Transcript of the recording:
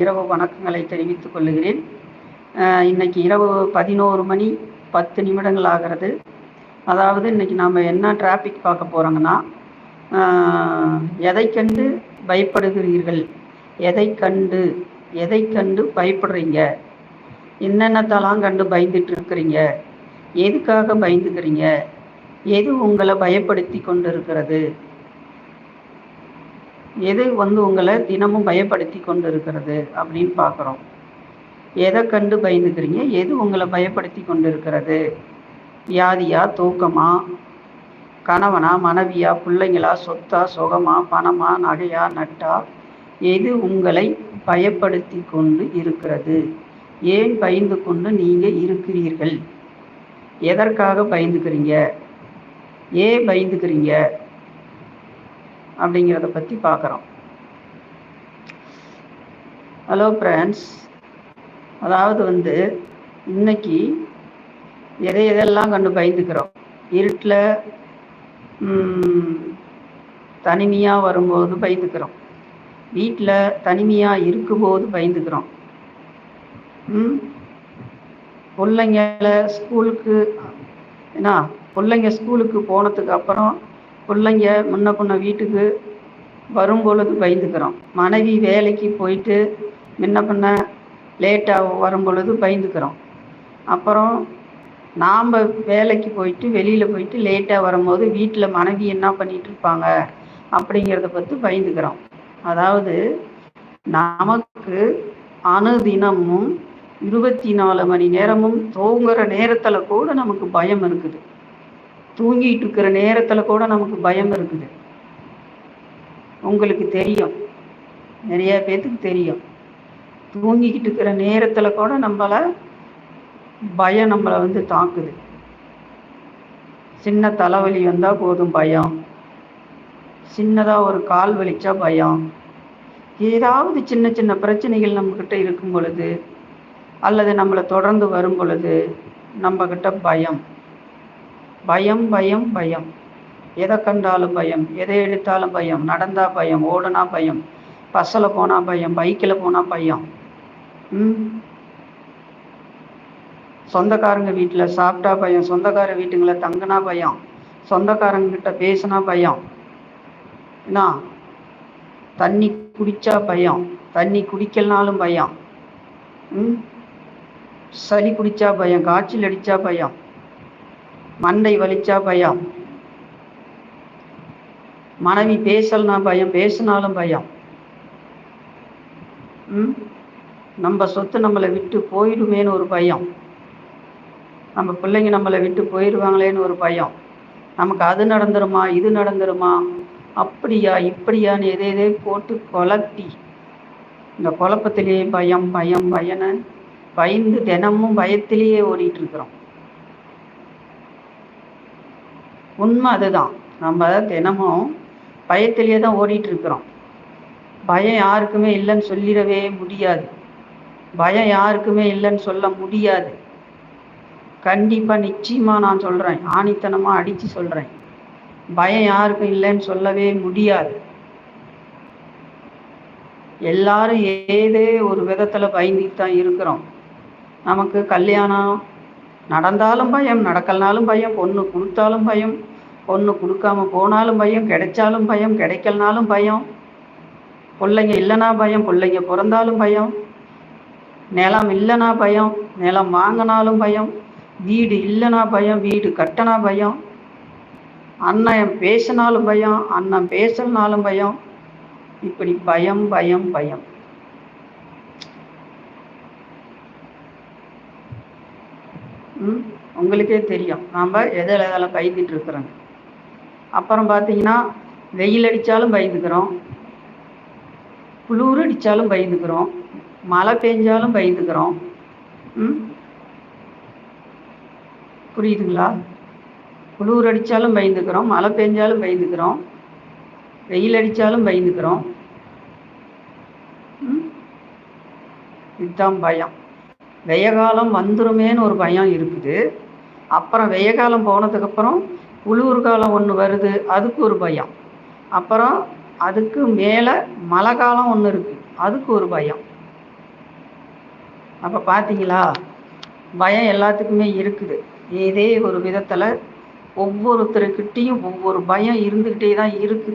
இரவு வணக்கங்களை தெரிவித்துக் கொள்ளுகிறேன். இன்னைக்கு இரவு பதினோரு மணி பத்து நிமிடங்கள் ஆகிறது. அதாவது இன்னைக்கு நாம் என்ன டிராஃபிக் பார்க்க போகிறோங்கன்னா எதை கண்டு பயப்படுகிறீர்கள்? எதை கண்டு எதை கண்டு பயப்படுறீங்க? என்னென்னத்தெல்லாம் கண்டு பயந்துட்டு இருக்கிறீங்க எதுக்காக பயந்துக்கிறீங்க? எது உங்களை பயப்படுத்தி கொண்டு இருக்கிறது எது வந்து உங்களை தினமும் பயப்படுத்தி கொண்டு இருக்கிறது அப்படின்னு பார்க்குறோம். எதை கண்டு பயந்துக்கிறீங்க? எது உங்களை பயப்படுத்தி கொண்டு இருக்கிறது வியாதியா தூக்கமா? கணவனா மனைவியா பிள்ளைங்களா சொத்தா சுகமா பணமா நகையா நட்டா? எது உங்களை பயப்படுத்தி கொண்டு இருக்கிறது? ஏன் பயந்து கொண்டு நீங்கள் இருக்கிறீர்கள்? எதற்காக பயந்துக்கிறீங்க? ஏன் பயந்துக்கிறீங்க? அப்படிங்கிறத பற்றி பார்க்குறோம் ஹலோ ஃப்ரெண்ட்ஸ் அதாவது வந்து இன்னைக்கு எதை எதெல்லாம் கண்டு பயந்துக்கிறோம்? இருட்டில் தனிமையாக வரும்போது பயந்துக்கிறோம். வீட்டில் தனிமையாக இருக்கும்போது பயந்துக்கிறோம். ம் பிள்ளைங்கள ஸ்கூலுக்கு என்ன பிள்ளைங்க ஸ்கூலுக்கு போனதுக்கு அப்புறம் பிள்ளைங்க முன்ன பின்ன வீட்டுக்கு வரும் பொழுது பயந்துக்கிறோம். மனைவி வேலைக்கு போயிட்டு முன்ன பின்ன லேட்டாக வரும் பொழுது பயந்துக்கிறோம். அப்புறம் நாம் வேலைக்கு போயிட்டு வெளியில் போயிட்டு லேட்டாக வரும்போது வீட்டில் மனைவி என்ன பண்ணிட்டு இருப்பாங்க அப்படிங்கிறத பற்றி பயந்துக்கிறோம். அதாவது நமக்கு அணுதினமும் இருபத்தி நாலு மணி நேரமும் தூங்குற நேரத்தில் கூட நமக்கு பயம் இருக்குது. தூங்கிட்டு இருக்கிற நேரத்தில் கூட நமக்கு பயம் இருக்குது. உங்களுக்கு தெரியும். நிறைய பேர்த்துக்கு தெரியும். தூங்கிக்கிட்டு இருக்கிற நேரத்தில் கூட நம்மளை பயம் நம்மளை வந்து தாக்குது. சின்ன தலைவலி வந்தால் போதும் பயம். சின்னதாக ஒரு கால் வலிச்சா பயம். ஏதாவது சின்ன சின்ன பிரச்சனைகள் நம்மக்கிட்ட இருக்கும் பொழுது அல்லது நம்மளை தொடர்ந்து வரும் பொழுது நம்மக்கிட்ட பயம். பயம் பயம் பயம். எதை கண்டாலும் பயம் எதை எடுத்தாலும் பயம். நடந்தா பயம் ஓடுனா பயம். பஸ்ஸில் போனால் பயம் பைக்கில் போனால் பயம். ம்? சொந்தக்காரங்க வீட்டில் சாப்பிட்டா பயம் சொந்தக்கார வீட்டுங்களை தங்கினா பயம் சொந்தக்காரங்க கிட்ட பேசினா பயம். என்ன? தண்ணி குடிச்சா பயம் தண்ணி குடிக்கலனாலும் பயம். ம்? சளி குடிச்சா பயம் காய்ச்சல் அடிச்சா பயம். மண்டை வலிச்சா பயம். மனைவி பேசலனா பயம் பேசினாலும் பயம். ம்? நம்ம சொத்து நம்மளை விட்டு போயிடுமேன்னு ஒரு பயம். நம்ம பிள்ளைங்க நம்மளை விட்டு போயிடுவாங்களேன்னு ஒரு பயம். நமக்கு அது நடந்துருமா இது நடந்துருமா? அப்படியா இப்படியான்னு எதை எதே போட்டு குழப்பி இந்த குழப்பத்திலேயே பயம் பயம் பயன்னு பயந்து தினமும் பயத்திலேயே ஓடிட்டு இருக்கிறோம். உண்மை அதுதான். நம்ம தினமும் பயத்திலேயே தான் ஓடிட்டு இருக்கிறோம் பயம் யாருக்குமே இல்லைன்னு சொல்லிடவே முடியாது. பயம் யாருக்குமே இல்லைன்னு சொல்ல முடியாது. கண்டிப்பாக நிச்சயமாக நான் சொல்கிறேன் ஆணித்தனமாக அடித்து சொல்கிறேன் பயம் யாருக்கும் இல்லைன்னு சொல்லவே முடியாது. எல்லாரும் ஏதே ஒரு விதத்தில் பயந்துட்டு தான் இருக்கிறோம். நமக்கு கல்யாணம் நடந்தாலும் பயம் நடக்கலனாலும் பயம் பொண்ணு கொடுத்தாலும் பயம் பொண்ணு கொடுக்காம போனாலும் பயம் கிடைச்சாலும் பயம் கிடைக்கலனாலும் பயம். பிள்ளைங்க இல்லைனா பயம் பிள்ளைங்க பிறந்தாலும் பயம். நிலம் இல்லைனா பயம் நிலம் வாங்கினாலும் பயம். வீடு இல்லைனா பயம் வீடு கட்டினா பயம். அண்ணன் பேசினாலும் பயம் அண்ணன் பேசலனாலும் பயம். இப்படி பயம் பயம் பயம். ம்? உங்களுக்கே தெரியும். நாம் எதில் எதில் கைதிட்டு இருக்கிறோங்க அப்புறம் பார்த்தீங்கன்னா வெயில் அடித்தாலும் பயந்துக்கிறோம். குளிர் அடித்தாலும் பயந்துக்கிறோம். மழை பெஞ்சாலும் பயந்துக்கிறோம். ம்? புரியுதுங்களா? குளிர் அடித்தாலும் பயந்துக்கிறோம். மழை பெஞ்சாலும் பயந்துக்கிறோம். வெயில் அடித்தாலும் பயந்துக்கிறோம். ம்? இதுதான் பயம். வெய்ய காலம் வந்துருமேன்னு ஒரு பயம் இருக்குது. அப்புறம் வெய்ய காலம் போனதுக்கப்புறம் குளிர் காலம் ஒன்று வருது அதுக்கு ஒரு பயம். அப்புறம் அதுக்கு மேலே மழை காலம் ஒன்று இருக்குது அதுக்கு ஒரு பயம். அப்போ பார்த்தீங்களா பயம் எல்லாத்துக்குமே இருக்குது. ஏதே ஒரு விதத்தில் ஒவ்வொருத்தருக்கிட்டேயும் ஒவ்வொரு பயம் இருந்துக்கிட்டே தான் இருக்குது.